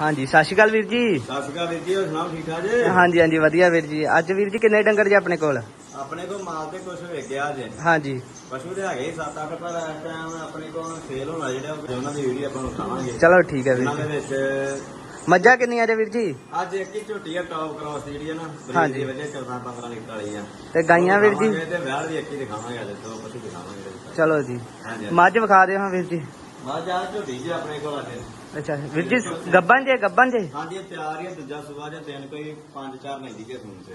ਹਾਂਜੀ ਸਤਿ ਸ਼੍ਰੀ ਅਕਾਲ ਵੀਰ ਜੀ। ਸਤਿ ਸ਼੍ਰੀ ਅਕਾਲ ਵੀਰ ਜੀ ਹੋਰ ਸੁਣਾਓ ਠੀਕ ਠਾਕ ਜੀ? ਹਾਂਜੀ ਹਾਂਜੀ ਵਧੀਆ ਵੀਰ ਜੀ। ਅੱਜ ਵੀਰ ਜੀ ਕਿੰਨੇ ਡੰਗਰ ਜੀ ਆਪਣੇ ਕੋਲ? ਆਪਣੇ ਕੋਲ ਮਾਲ ਤੇ ਕੁਝ ਵੇਖਿਆ ਜੇ ਹਾਂਜੀ। ਪਸ਼ੂ ਦੇ ਹੈਗੇ 7-8 ਪਰ ਇਸ ਟਾਈਮ ਆਪਣੇ ਕੋਲ ਸੇਲ ਹੋਣਾ ਜਿਹੜੇ ਉਹ- ਉਹਨਾਂ ਦੀ ਵੀਡੀਓ ਆਪਾਂ ਨੂੰ ਖਾਵਾਂਗੇ ਚਲੋ ਠੀਕ ਹੈ ਵੀਰ ਉਹਨਾਂ ਦੇ ਜੀ। ਵਿੱਚ ਮੱਝਾਂ ਕਿੰਨੀਆਂ ਜੇ ਵੀਰ ਜੀ? ਅੱਜ ਇੱਕ ਹੀ ਝੋਟੀ ਆ ਟੌਪ ਕ੍ਰਾਸ ਜਿਹੜੀ ਆ ਨਾ ਬਰੀਡ। ਦੀ ਵਜ੍ਹਾ 14-15 ਨਿਕਲ ਵਾਲੀ ਆ। ਤੇ ਗਾਈਆਂ ਵੀਰ ਜੀ? ਤੇ ਵਿਆਹ ਦੀ ਇੱਕ ਹੀ ਦਿਖਾਵਾਂਗੇ ਅੱਜ ਤੋਂ ਪਸ਼ੂ ਦਿਖਾਵਾਂਗੇ। ਚਲੋ ਜੀ। ਮੱਝ ਵਿਖਾ ਦਿਓ ਹਾਂ ਵੀਰ ਜੀ। ਮੱਝ ਆ ਝੋਟੀ ਜੀ ਆਪਣੇ ਕੋਲ ਅੱਜ ਅੱਛਾ ਵੀਰ ਜੀ ਗੱਬਨ ਜੇ ਗੱਬਨ ਜੇ? ਹਾਂਜੀ ਤਿਆਰ ਹੀ ਆ, ਦੂਜਾ ਸੁਬਾ ਜਾਂ ਦਿਨ ਕੋਈ 5-4 ਨਹੀਂ ਦੀ ਕੇ ਸੂਨ ਤੇ।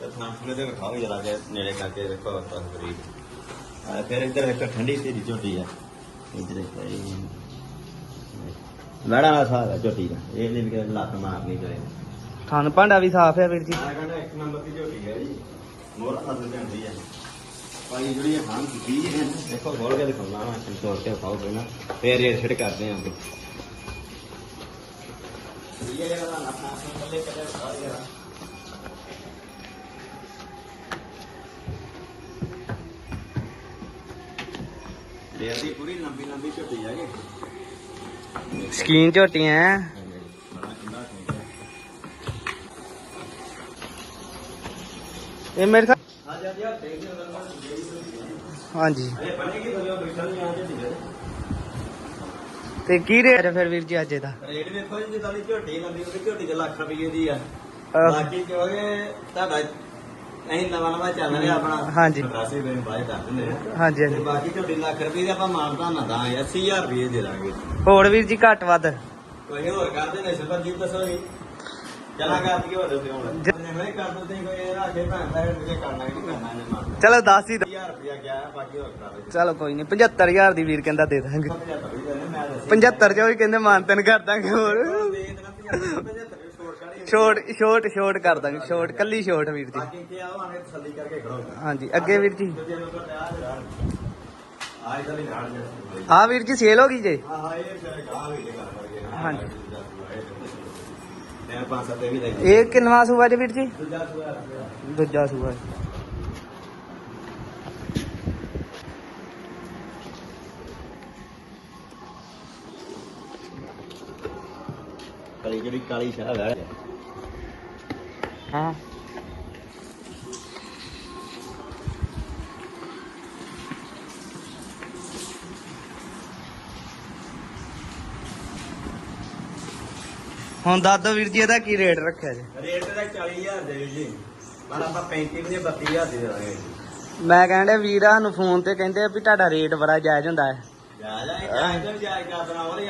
ਤੇ ਥਾਂ ਦੇ ਵਿਖਾਓ ਜਰਾ ਕੇ ਨੇੜੇ ਕਰਕੇ ਦੇਖੋ ਆਪਾਂ ਬਰੀਡ ਆ ਫਿਰ ਇੱਧਰ ਇੱਕ ਠੰਡੀ ਸੀ ਝੋਟੀ ਆ। ਇੱਧਰ ਇੱਕ ਇਹ ਲੜਾ ਵਾਲਾ ਸਾਹ ਝੋਟੀ ਦਾ। ਇਹ ਨਹੀਂ ਕਿ ਲੱਤ ਮਾਰਨੀ ਕਰੇ। ਥਣ ਭਾਂਡਾ ਵੀ ਸਾਫ਼ ਹੈ ਵੀਰ ਜੀ। ਮੈਂ ਕਹਿੰਦਾ ਇੱਕ ਨੰਬਰ ਦੀ ਝੋਟੀ ਹੈ ਜੀ। ਮੋਹਰਾ ਫਸਲ ਜਾਂਦੀ ਹੈ ਭਾਈ ਜਿਹੜੀ ਇਹ ਖਾਂ ਬੀਜ ਹੈ ਨਾ, ਦੇਖੋ ਖੋਲ ਕੇ ਦਿਖਾਉਣਾ ਵਾ ਕੰਟਰੋਲ ਤੇ ਖਾਓ ਪਹਿਲਾਂ। ਫੇਰ ਇਹ ਛਿੜ ਕਰਦੇ ਆਂ ਅੱਗੇ ਇਹ ਜਿਹੜਾ ਲੱਤਾਂ ਥੱਲੇ ਕਦੇ ਖਾ ਲਿਆ ਦੇਰ ਦੀ ਪੂਰੀ ਲੰਬੀ ਲੰਬੀ ਝੋਟੀ ਆ ਗਈ। ਸਕੀਨ ਝੋਟੀਆਂ ਇਹ ਮੇਰੇ ਹਾਂਜੀ। ਦੇ ਤੇ ਕੀ ਰੇਟ ਹੈ ਫਿਰ ਵੀਰ ਜੀ ਅੱਜ ਇਹਦਾ ਰੇਟ ਵੇਖੋ ਜੀ ਜਿੱਦਾਂ ਦੀ ਝੋਟੀ ਲੰਬੀ ਉਹਦੀ ਝੋਟੀ ਤੇ ਲੱਖ ਰੁਪਏ ਦੀ ਆ। ਬਾਕੀ ਕਿਉਂਕਿ ਤੁਹਾਡਾ ਅਸੀਂ ਨਵਾਂ ਨਵਾਂ ਚੱਲ ਰਿਹਾ ਆਪਣਾ ਹਾਂਜੀ। 85 ਦਿਨ ਬਾਅਦ ਦੱਸ ਦਿੰਦੇ ਆ। ਹਾਂਜੀ ਤੇ ਹਾਂਜੀ ਬਾਕੀ ਝੋਟੀ ਲੱਖ ਰੁਪਏ ਦੀ ਆਪਾਂ ਮਾਨਤਾ ਨਾ ਦਾਂ 80000 ਰੁਪਏ ਦੇ ਦਾਂਗੇ। ਹੋਰ ਵੀਰ ਜੀ ਘੱਟ ਵੱਧ। ਕੋਈ ਹੋਰ ਕਰਦੇ ਨੇ ਸਿਰਫ ਜੀ ਦੱਸੋ ਜੀ। ਚਲਾ ਕਰ ਕੀ ਹੋਰ ਦੱਸੋ ਹੁਣ ਜ- ਨੇ ਹੋਏ ਕਰ ਦਿੰਦੇ ਕੋਈ ਇਹ ਰਾਖੇ ਭੈਣ ਦਾ ਮੁਝੇ ਕਰਨਾ ਕਿ ਨਹੀਂ ਕਰਨਾ ਇਹਨੇ ਮਾਨਤਾ ਚਲੋ ਦੱਸ ਹੀ ਦਿਓ। 1000 ਰੁਪਏ ਗਿਆ ਹੈ, ਬਾਕੀ ਹੋਰ ਕਰਾ ਦੇ ਚਲੋ ਕੋਈ ਨਹੀਂ 75000 ਦੀ ਵੀਰ ਕਹਿੰਦਾ ਦੇ ਦਾਂਗੇ। 75 ਚ ਵੀ ਕਹਿੰਦੇ ਮਾਨਤਨ ਕਰ ਦਾਂਗੇ ਹੋਰ। ਛੋਟ ਛੋਟ ਛੋਟ ਕਰ ਦਾਂਗੇ ਛੋਟ ਕੱਲੀ ਛੋਟ ਵੀਰ ਜੀ। ਬਾਕੀ ਕੀ ਆਓ ਆਣੇ ਤਸੱਲੀ ਕਰਕੇ ਖੜੋ। ਹਾਂਜੀ ਅੱਗੇ ਵੀਰ ਜੀ। ਆ ਵੀਰ ਜੀ ਸੇਲ ਹੋ ਗਈ ਜੇ? ਹਾਂ ਹਾਂ ਹਾਂਜੀ। ਮੈਂ ਪੰਜ ਸੱਤ ਇਹ ਵੀ ਲੈ ਇਹ ਕਿੰਨਵਾ ਸੂਆ ਜੇ ਵੀਰ ਜੀ? ਦੂਜਾ ਸੂਆ ਦੂਜਾ ਸੂਆ। ਕਲੀ ਜਿਹੜੀ ਕਾਲੀ ਸ਼ਾਹ ਹੈ। ਹਾਂ। ਹੁਣ ਦੱਸ ਦਿਓ ਵੀਰ ਜੀ ਇਹਦਾ ਕੀ ਰੇਟ ਰੱਖਿਆ ਜੀ? ਰੇਟ ਦਾ 40000 ਦੇ ਜੀ। ਪਰ ਆਪਾਂ 35 ਵਜੇ 32000 ਦੇ ਦੇਵਾਂਗੇ। ਮੈਂ ਕਹਿੰਦੇ ਵੀਰਾਂ ਨੂੰ ਫੋਨ ਤੇ ਕਹਿੰਦੇ ਆ ਵੀ ਤੁਹਾਡਾ ਰੇਟ ਬੜਾ ਜਾਇਜ਼ ਹੁੰਦਾ ਹੈ। ਜਾਇਜ਼ ਜਾਇਜ਼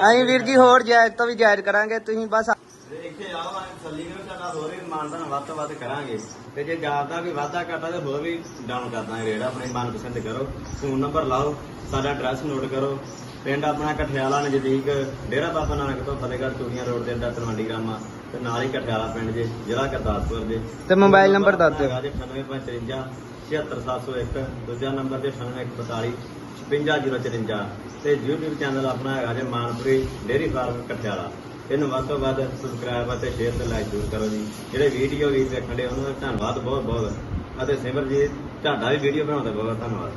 ਅਸੀਂ ਵੀਰ ਜੀ ਹੋਰ ਜਾਇਜ਼ ਤੋਂ ਵੀ ਜਾਇਜ਼ ਕਰਾਂਗੇ ਤੁਸੀਂ ਬਸ ਇੱਥੇ ਆਓ ਆਂ ਥੱਲੀ ਨੂੰ ਸਾਡਾ ਹੋਰ ਵੀ ਮਾਨਦਾਨ ਵੱਧ ਤੋਂ ਵੱਧ ਕਰਾਂਗੇ। ਤੇ ਜੇ ਜਾਪਦਾ ਵੀ ਵਾਧਾ ਕਰਦਾ ਤੇ ਹੋਰ ਵੀ ਡਾਊਨ ਕਰ ਦਾਂਗੇ ਰੇਟ। ਆਪਣੇ ਮਨਪਸੰਦ ਕਰੋ। ਫੋਨ ਨੰਬਰ ਲਾਓ ਸਾਡਾ ਐਡਰੈਸ ਨੋਟ ਕਰੋ। ਪਿੰਡ ਆਪਣਾ ਕਠਿਆਲਾ ਨਜ਼ਦੀਕ ਡੇਰਾ ਬਾਬਾ ਨਾਨਕ ਤੋਂ ਫਤਿਹਗੜ੍ਹ ਚੂੜੀਆਂ ਰੋਡ ਤੇ ਅੱਡਾ ਤਲਵੰਡੀ ਗ੍ਰਾਮਾ ਤੇ ਨਾਲ ਹੀ ਕਠਿਆਲਾ ਪਿੰਡ ਜੇ ਜ਼ਿਲ੍ਹਾ ਗੁਰਦਾਸਪੁਰ ਜੇ ਤੇ ਮੋਬਾਈਲ ਨੰਬਰ ਦੱਸ ਦਿਓ। ਹੈਗਾ ਜੀ 9855 76701 ਦੂਜਾ ਨੰਬਰ ਜੇ 9841 55054 ਤੇ YouTube ਚੈਨਲ ਆਪਣਾ ਹੈਗਾ ਜੇ ਮਾਨਪੁਰੀ ਡੇਰੀ ਫਾਰਮ ਕਠਿਆਲਾ। ਇਹਨੂੰ ਵੱਧ ਤੋਂ ਵੱਧ ਸਬਸਕ੍ਰਾਈਬ ਅਤੇ ਸ਼ੇਅਰ ਤੇ ਲਾਈਕ ਜ਼ਰੂਰ ਕਰੋ ਜੀ। ਜਿਹੜੇ ਵੀਡੀਓ ਵੀ ਦੇਖਣ ਦੇ ਉਹਨਾਂ ਦਾ ਧੰਨਵਾਦ ਬਹੁਤ ਬਹੁਤ ਅਤੇ ਸਿਮਰ ਜੀ ਤੁਹਾਡਾ ਵੀ ਵੀਡੀਓ ਬਣਾਉਣ ਦਾ ਬਹੁਤ ਬਹੁਤ ਧੰਨਵਾਦ।